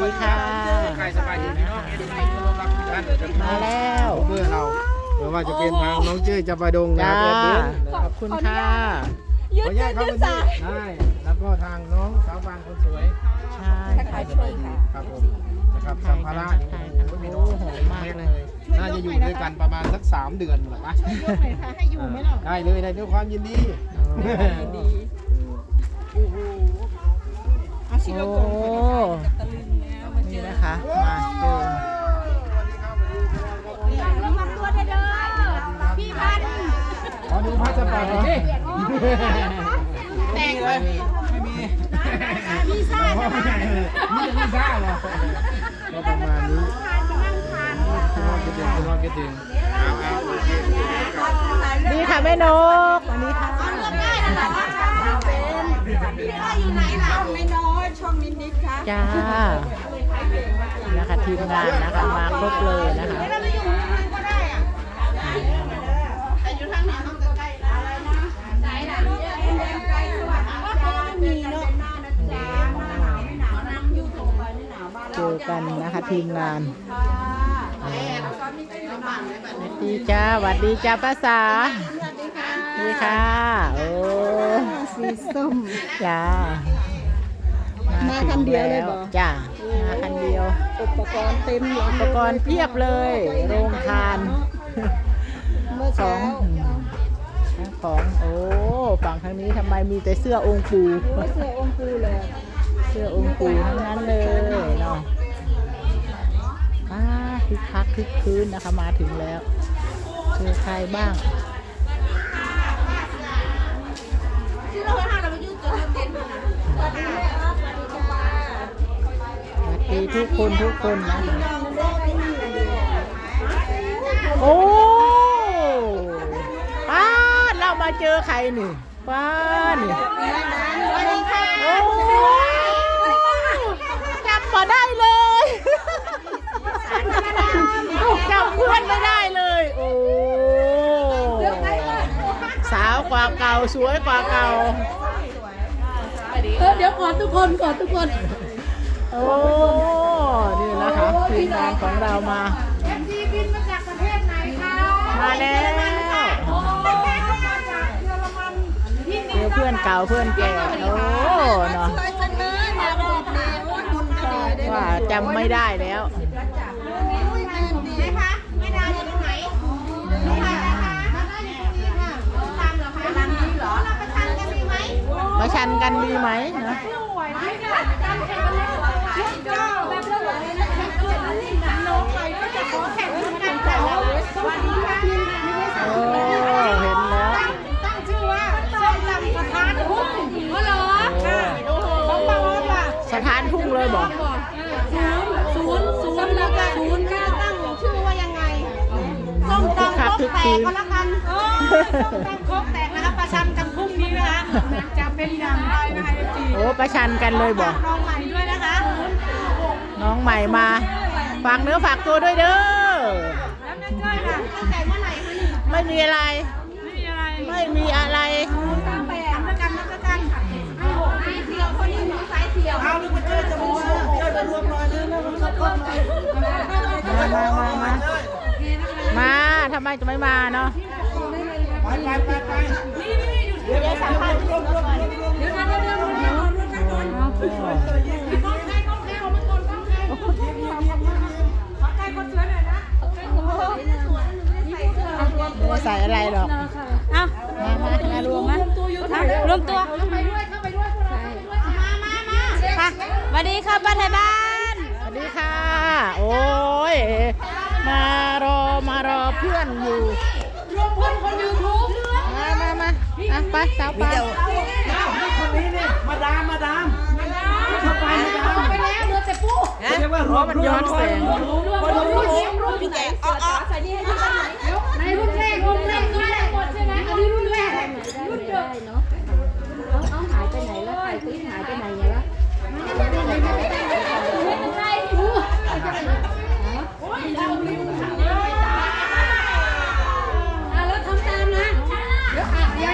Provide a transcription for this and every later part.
วัสดีค่ะ ใครสบายดีพี่น้องเอ็นดีทุกคนรักทุกท่านนะครับมาแล้วเมื่อเราไม่ว่าจะเป็นทางน้องเจ้ยจับปาดงนะจ้าครับเดือนขอบคุณค่ะขออนุญาตครับวันนี้ได้แล้วก็ทางน้องสาวบางคนสวย ใช่ขายสวัสดีค่ะครับผมนะครับสัมภาระนี่ใช่โอ้ค่ะโหพี่น้โอ้องโหมากเลย น่าจะอยู่ด้วยกันประมาณสักสามเดือนหรอปะให้อยู่ไหมล่ะได้เลยได้ด้วยความยินดีเอาชิโลโอ้โกงตะลึงแล้วมาเจนี่อ นะคะ มาเจอระวังตัวเด้อพี่พันขอดูพาสปอร์ตหน่อยแตกเลยไม่มีพี่ซ่าไม่ใช่เลยนี่จะไม่ซ่าเหรอก็ประมาณนี้คุณรอดคิดถึงคุณรอดคิดถึงเอาเอาโอเคนี่ค่ะแม่นกวันนี้ค่ะ อยู่ไหนล่ะไม่น้อยช่องนิดๆค่ะจ้านะคะทีมงานนะคะมาครบเลยนะคะเราไปอยู่ก็ได้อะแต่อยู่ทางไหนห้องใกล้ๆอะไรนะไหนล่ะแดงไกลสวัสดิ์ก็ไม่มีเนาะหน้านะจ๊ะหน้าหนาวไม่หนาวนั่งอยู่ตรงไปไม่หนาวบ้านเจอกันนะคะทีมงานค่ะตอนนี้ก็อยู่บ้านเลยแบบสวัสดีจ้าสวัสดีจ้าภาษาดีค่ะ โอ้ สีส้ม จ้ามาคันเดียวเลยเหรอ จ้ามาคันเดียว อุปกรณ์เต็มหลังอุปกรณ์เพียบเลย โรงทาน เมื่อสอเช้างทั้งของ โอ้ ฝั่งทางนี้ทำไมมีแต่เสื้อองค์ปู่โอ้เสื้อองค์ปูเลยเสื้อองค์ปู่ทั้งนั้นเลยเนาะอ่าคึกคักคึกคืนนะคะมาถึงแล้วเจอใครบ้าง ทุกคนทุกคนนะ โอ้ป้าดเรามาเจอใครนี่ป้าดนี่สวัสดีค่ะโอ้จำมาได้เลยจำเพื่อนไม่ได้เลย โอ้สาวกว่าเก่าสวยกว่าเก่าเออเดี๋ยวก่อนทุกคนก่อนทุกคน โอ้ นี่นะคะทีมงานของเรามา เอ็มซีบินมาจากประเทศไหนคะมาแล้ว โอ้มาจากเยอรมันที่เจอเพื่อนเก่าเพื่อนแก่โอ้เนาะสวยจังเลยมาบอกเลยว่าคุณก็ดีได้ว่าจำไม่ได้แล้วไหนคะไม่ดาอยู่ตรงไหนตรงไหนนะคะมาได้อยู่ตรงนี้ค่ะตามเหรอคะตามนี้เหรอเราไปทานกันดีไหมมาชันกันดีไหมนะสวยไมคะตามแข่งกันเลย ครกแตกก็แล้วกันเออส้มตำครกแตกนะคะประชันกันพรุ่งนี้นะคะจะเป็นอย่างไรนะคะเอฟซีโอ้ประชันกันเลยบอกน้องใหม่ด้วยนะคะ น้องใหม่มาฝากเนื้อฝากตัวด้วยเด้อแล้วแม่ก้อยค่ะตั้งแต่เมื่อไหร่คะนี่ไม่มีอะไร ไม่มีอะไรไม่มีอะไรตั้งแต่ทำด้วยกันทำด้วยกันให้หกให้เที่ยวคนนี้หนูสายเที่ยวเอาลูกมาเจอจะมองเจอจะรวมรอยเลยนะมันก็ต้นเลยมามามามามา ทำไมจะไม่มาเนาะไปไปไปไปเดี๋ยวสัมภาษณ์เดี๋ยวเดี๋ยวเดี๋ยวเดี๋ยวเดี๋ยวเดี๋ยวก้องใครก้องใครออกมาก่อนก้องใครขอใครคนสวยหน่อยนะไม่ใส่อะไรหรอกเอามามามารวมมารวมตัวเข้าไปด้วยเข้าไปด้วยมามามาค่ะสวัสดีค่ะป้าไทยบ้านสวัสดีค่ะ โอ้ย มารอมารอเพื่อนอยู่รวมเพื่อนคนยูทูบมามามาอะไปสาวไปคนนี้นี่มาดามมาดามเข้าไปมาดามไปแล้วเหลือแต่ปูเรียกว่าหัวมันย้อนแสงรวมรวมรวมรวมพี่แกอ๋ออ๋อใส่นี่ให้ดูไหนในรุ่นแรกรุ่นแรกรุ่นแรก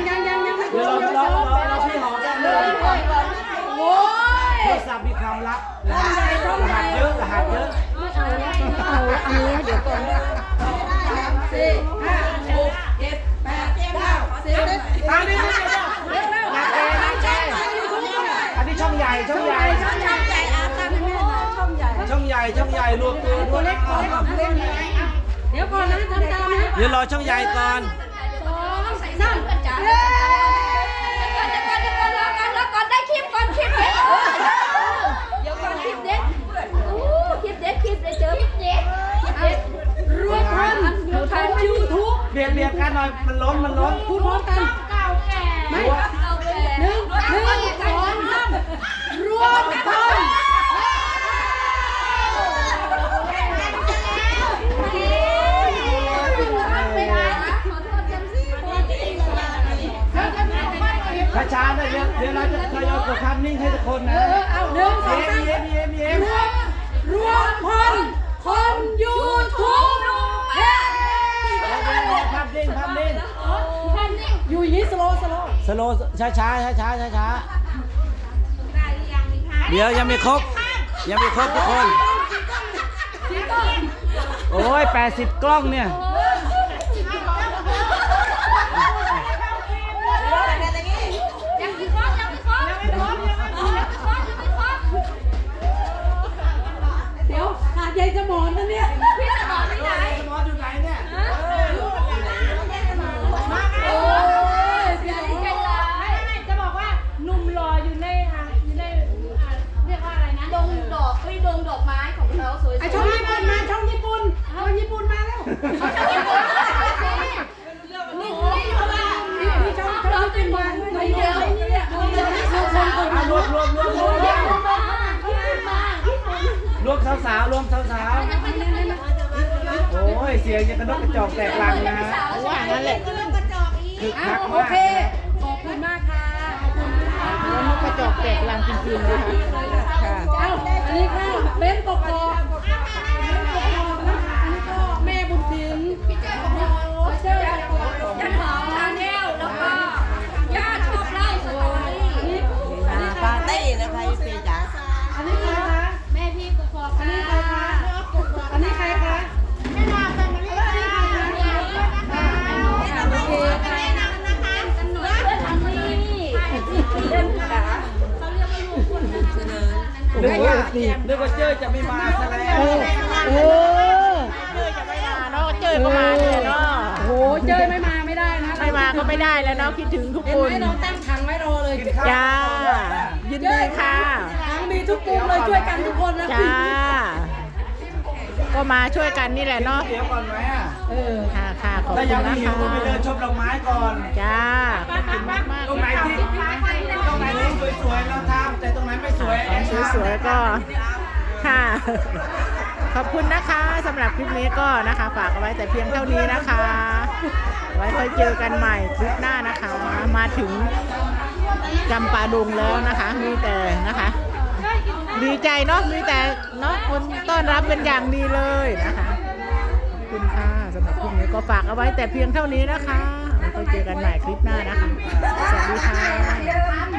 ยวอะยังยังยังยังเดี๋ยวเราเราเราพี่หอมกันเลยโอ้ยโทรศัพท์มีความลับต้องใหญ่ต้องใหญ่อันนี้เดี๋ยวก่อนอันนี้นักเอนักเออันนี้ช่องใหญ่ช่องใหญ่ช่องใหญ่ช่องใหญ่รวมตัวด้วยเดี๋ยวก่อนนะทำตามนะเดี๋ยวรอช่องใหญ่ก่อนสามจ้าเดี๋ยวก่อนเดี๋ยวก่อนเดี๋ยวรอก่อนรอก่ก่อนคลิปเด็ดเดี๋ยวก่อนคลิปเด็ดโอ้คลิปเด็ดคลิปเด็ดเจอคลิปเด็ดคลิปเด็ด รวมพันรวมพันยูทูบเบียดเบียดกันหน่อย มันล้น มันล้นพูดพร้อมกัน ช้าช้าช้าช้าช้าช้าเดี๋ยวยังไม่ครบ ยังไม่ครบทุกคน โอ้ย80กล้องเนี่ยยังไม่ครบยังไม่ครบยังไม่ครบยังไม่ครบยังไม่ครบเดี๋ยวขาดใยจะหมอนนะเนี่ย ยเสียงยังกระนกกระจอกแตกลังนะฮะว่างั้นแหละคึกคักโอมากเค ขอบคุณมากค่ะ ขอบคุณค่ะแล้วนกกระจอกแตกรังจริงๆนะคะค่ะ เอ้าอันนี้ค่ะเบนกกอกอันนี้ก็แม่บุญถินพี่เจ้ากกอก นึกว่านึกว่าเจ้ยจะไม่มาซะแล้วเออเออเจ้ยจะไม่มาเนาะเจ้ยก็มาเนี่ยเนาะโอ้โหเจ้ยไม่มาไม่ได้นะไม่มาก็ไม่ได้แล้วเนาะคิดถึงทุกเห็นคนไหมน้องตั้งถังไว้รอเลยจ้ายินดีค่ะถังมีทุกกลุ่มเลยช่วยกันทุกคนนะจ้าก็มาช่วยกันนี่แหละเนาะเดี๋ยวก่อนไหมอะเออค่ะค่ะขอบถ้าคุยัณงไม่นะหิวคะก็ไปเดินชมดอกไม้ก่อนจ้าขอบคุณมากมากตรงไหนที่ตรงไหนที่สวยๆเราทำ สวยก็ค่ะ ขอบคุณนะคะสำหรับคลิปนี้ก็นะคะ ฝากเอาไว้แต่เพียงเท่านี้นะคะ ไว้ค่อยเจอกันใหม่คลิปหน้านะคะ มาถึงจำปาดงแล้วนะคะ มีแต่นะคะ ดีใจเนาะมีแต่เนาะคนต้อนรับเป็นอย่างดีเลยนะคะขอบคุณค่ะสำหรับคลิปนี้ก็ฝากเอาไว้แต่เพียงเท่านี้นะคะไว้ค่อยเจอกันใหม่คลิปหน้านะคะ สวัสดีค่ะ